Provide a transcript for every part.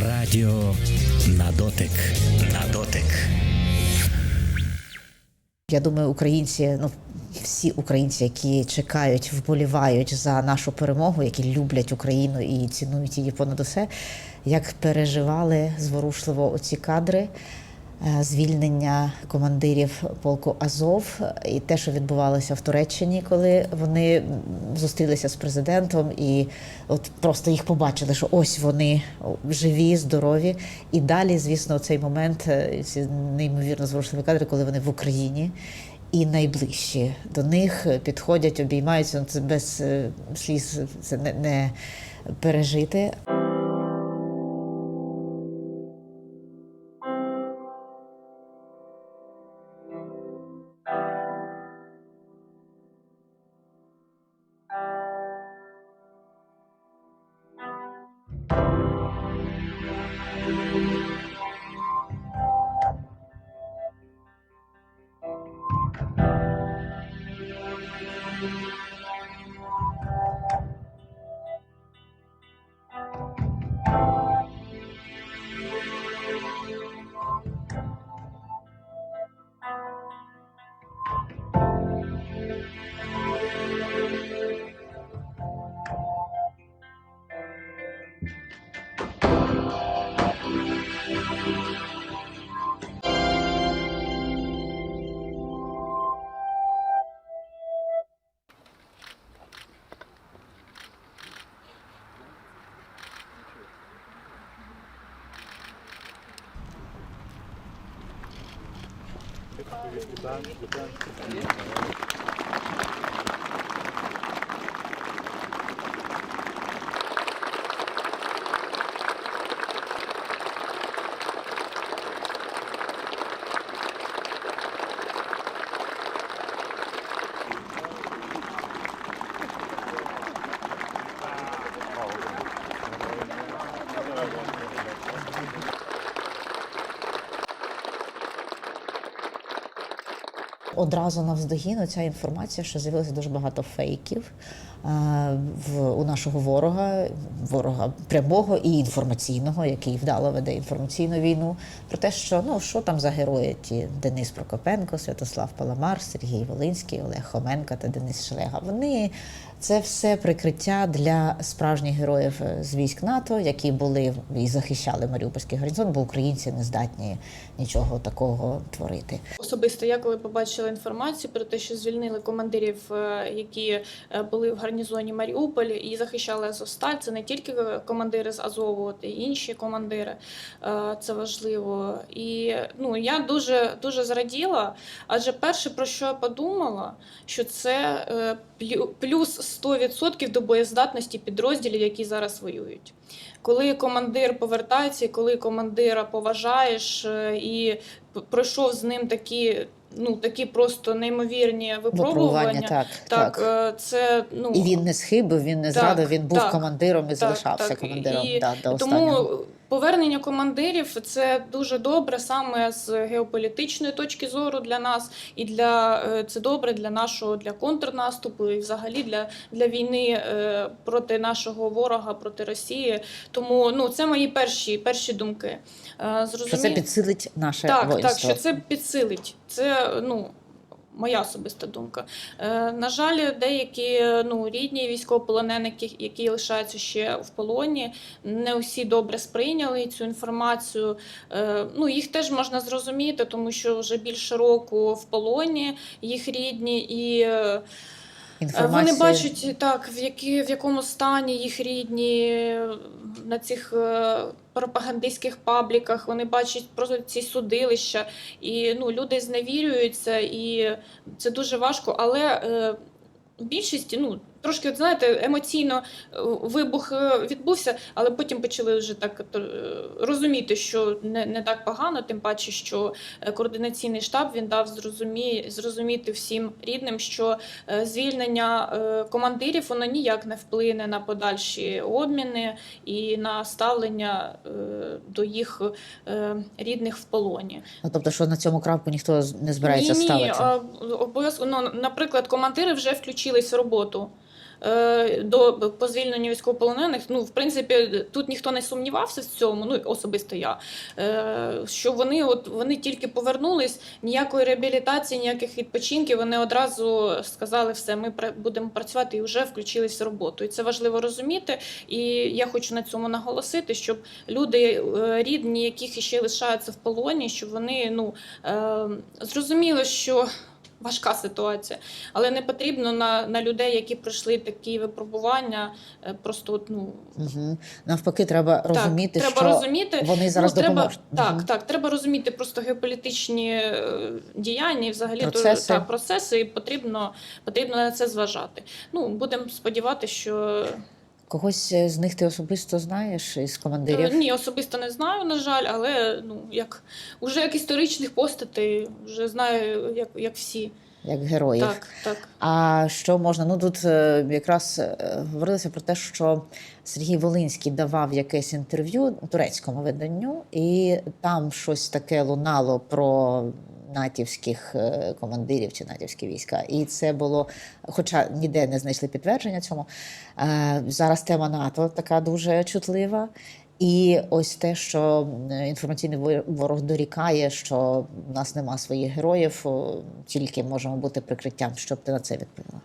Радіо на дотик. На дотик. Я думаю, українці, ну всі українці, які чекають, вболівають за нашу перемогу, які люблять Україну і цінують її понад усе, як переживали зворушливо оці кадри. Е, Звільнення командирів полку Азов і те, що відбувалося в Туреччині, коли вони зустрілися з президентом, і от просто їх побачили, що ось вони живі, здорові. І далі, звісно, цей момент, е, ці неймовірно зворушливі кадри, коли вони в Україні. І найближчі до них підходять, обіймаються. Ну, Це без е, сліз це не, не пережити. Bedankt, bedankt. Одразу навздогін ця інформація, що з'явилося дуже багато фейків в у нашого ворога, ворога прямого і інформаційного, який вдало веде інформаційну війну. Про те, що ну що там за герої ті Денис Прокопенко, Святослав Паламар, Сергій Волинський, Олег Хоменко та Денис Шлега. Вони це все прикриття для справжніх героїв е, з військ НАТО, які були і захищали Маріупольський гарнізон, бо українці не здатні нічого такого творити. Особисто я коли побачила інформацію про те, що звільнили командирів, е, які е, були в гарнізоні Маріуполь і захищали Азовсталь, це не тільки командири з Азову, і інші командири. Е, Це важливо. І ну я дуже дуже зраділа. Адже перше про що я подумала, що це е, плюс 100% до боєздатності підрозділів, які зараз воюють. Коли командир повертається, коли командира поважаєш е, і пройшов з ним такі, ну такі просто неймовірні випробування. так, Так, так. це ну І він не схибив, він не Так, зрадив, він був так, командиром і залишався так. командиром І да, до останнього. Тому повернення командирів це дуже добре саме з геополітичної точки зору для нас, і для е, це добре для нашого для контрнаступу, і взагалі для, для війни е, проти нашого ворога, проти Росії. Тому ну це мої перші перші думки. Е, Що це підсилить наше так, воїнство. так, що це підсилить. Це ну. Моя особиста думка. Е, на жаль, деякі ну, рідні військовополоненики, які лишаються ще в полоні, не усі добре сприйняли цю інформацію. Е, ну, їх теж можна зрозуміти, тому що вже більше року в полоні їх рідні, і е, Інформація... вони бачать так, в, які, в якому стані їх рідні е, на цих е, пропагандистських пабліках. Вони бачать просто ці судилища, і ну, люди зневірюються, і це дуже важко. Але е, в більшості, ну. Трошки, от, знаєте, емоційно е, вибух е, відбувся, але потім почали вже так е, розуміти, що не, не так погано, тим паче, що координаційний штаб він дав зрозумі, зрозуміти всім рідним, що звільнення командирів воно ніяк не вплине на подальші обміни і на ставлення до їх рідних в полоні. Ну, тобто, що на цьому крапку ніхто не збирається ні, ні, ставити. а, обов'язково, ну, наприклад, командири вже включились в роботу. Е, до по звільненню військовополонених, ну в принципі, тут ніхто не сумнівався в цьому, ну особисто я. Е, що вони от вони тільки повернулись, ніякої реабілітації, ніяких відпочинків. Вони одразу сказали, все, ми будемо працювати і вже включились в роботу. І це важливо розуміти. І я хочу на цьому наголосити, щоб люди е, рідні, яких ще лишаються в полоні, щоб вони ну зрозуміли, що. Важка ситуація, але не потрібно на, на людей, які пройшли такі випробування, е, просто от, ну Угу. Навпаки, треба розуміти, так, що треба розуміти, вони зараз ну, треба, допоможуть. Так, Мгм. так, треба розуміти просто геополітичні е, діяння і взагалі то- Процеси. так, процеси, і потрібно, потрібно на це зважати. Ну, будемо сподіватися, що Когось е, з них ти особисто знаєш із Е, командирів? ні, особисто не знаю, на жаль, але ну як уже як історичних постатей, вже знаю, як, як всі. Як героїв. Так, так. А що можна? Ну тут е, якраз е, говорилося про те, що Сергій Волинський давав якесь інтерв'ю турецькому виданню, і там щось таке лунало про натівських е, командирів чи натівські війська. І це було, хоча ніде не знайшли підтвердження цьому. Е, Зараз тема НАТО така дуже чутлива. І ось те, що е, інформаційний ворог дорікає, що в нас нема своїх героїв, тільки можемо бути прикриттям. щоб ти на це відповіла?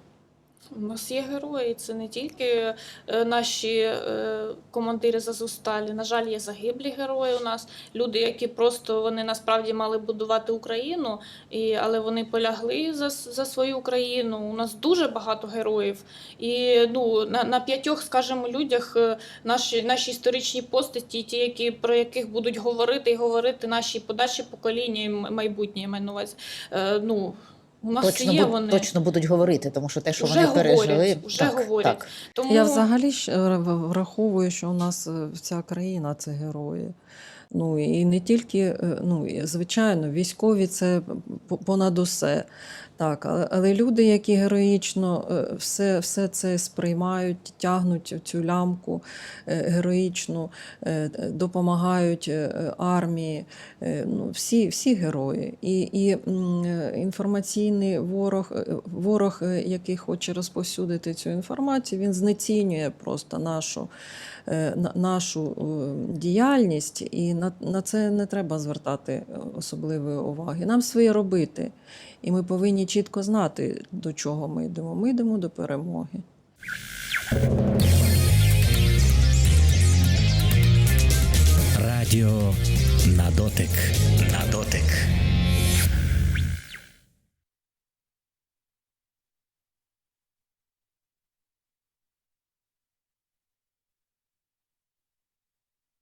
У нас є герої, це не тільки е, наші е, командири з Азовсталі. На жаль, є загиблі герої у нас. Люди, які просто вони насправді мали будувати Україну, і, але вони полягли за, за свою Україну. У нас дуже багато героїв. І ну, на, на п'ятьох, скажімо, людях е, наші, наші історичні постаті, ті, які, про яких будуть говорити і говорити наші подальші покоління і майбутнє, я маю на увазі. Ну, у нас Точно, є буд- вони. точно будуть говорити, тому що те, що вже вони говорять, пережили, вже так, говорять. Так. Тому... Я взагалі ж враховую, що у нас е, вся країна це герої. Ну і не тільки, е, ну звичайно, військові це понад усе. Так, але, люди, які героїчно е, все, все це сприймають, тягнуть цю лямку е, героїчну, допомагають армії. Ну, всі, всі герої. І, і інформаційний ворог, ворог, який хоче розповсюдити цю інформацію, він знецінює просто нашу, нашу діяльність, і на, на це не треба звертати е, особливої уваги. Нам своє робити. І ми повинні чітко знати, до чого ми йдемо. Ми йдемо до перемоги. Радіо на дотик. На дотик.